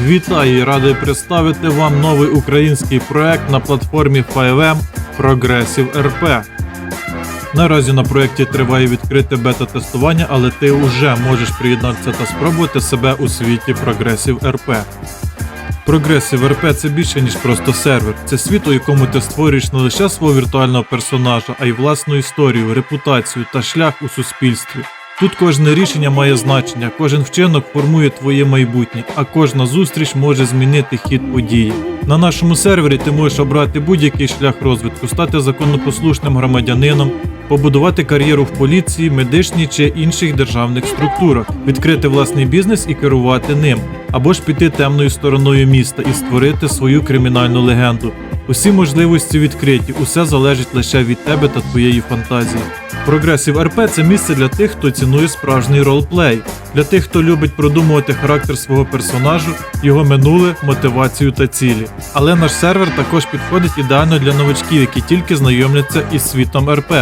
Вітаю і радий представити вам новий український проект на платформі 5M Progressive RP. Наразі на проєкті триває відкрите бета-тестування, але ти вже можеш приєднатися та спробувати себе у світі Progressive RP. Progressive RP це більше ніж просто сервер. Це світ, у якому ти створюєш не лише свого віртуального персонажа, а й власну історію, репутацію та шлях у суспільстві. Тут кожне рішення має значення, кожен вчинок формує твоє майбутнє, а кожна зустріч може змінити хід події. На нашому сервері ти можеш обрати будь-який шлях розвитку, стати законопослушним громадянином, побудувати кар'єру в поліції, медичній чи інших державних структурах, відкрити власний бізнес і керувати ним, або ж піти темною стороною міста і створити свою кримінальну легенду. Усі можливості відкриті, усе залежить лише від тебе та твоєї фантазії. Прогресів РП це місце для тих, хто цінує справжній ролплей, для тих, хто любить продумувати характер свого персонажу, його минуле, мотивацію та цілі. Але наш сервер також підходить ідеально для новачків, які тільки знайомляться із світом РП.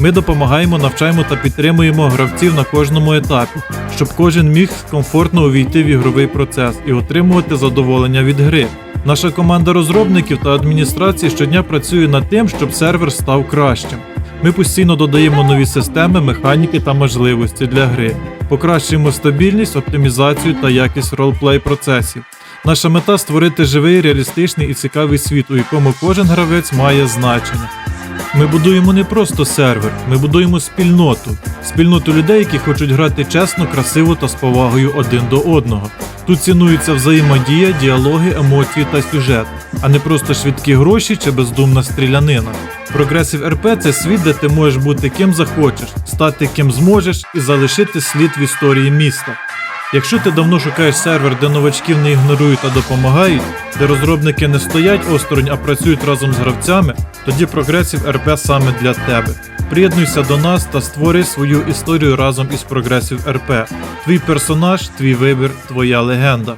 Ми допомагаємо, навчаємо та підтримуємо гравців на кожному етапі, щоб кожен міг комфортно увійти в ігровий процес і отримувати задоволення від гри. Наша команда розробників та адміністрації щодня працює над тим, щоб сервер став кращим. Ми постійно додаємо нові системи, механіки та можливості для гри, покращуємо стабільність, оптимізацію та якість ролплей процесів. Наша мета створити живий, реалістичний і цікавий світ, у якому кожен гравець має значення. Ми будуємо не просто сервер, ми будуємо спільноту. Спільноту людей, які хочуть грати чесно, красиво та з повагою один до одного. Тут цінується взаємодія, діалоги, емоції та сюжет, а не просто швидкі гроші чи бездумна стрілянина. Прогресів РП це світ, де ти можеш бути ким захочеш, стати ким зможеш і залишити слід в історії міста. Якщо ти давно шукаєш сервер, де новачків не ігнорують та допомагають, де розробники не стоять осторонь, а працюють разом з гравцями, тоді прогресів РП саме для тебе. Приєднуйся до нас та створи свою історію разом із прогресів РП. Твій персонаж, твій вибір, твоя легенда.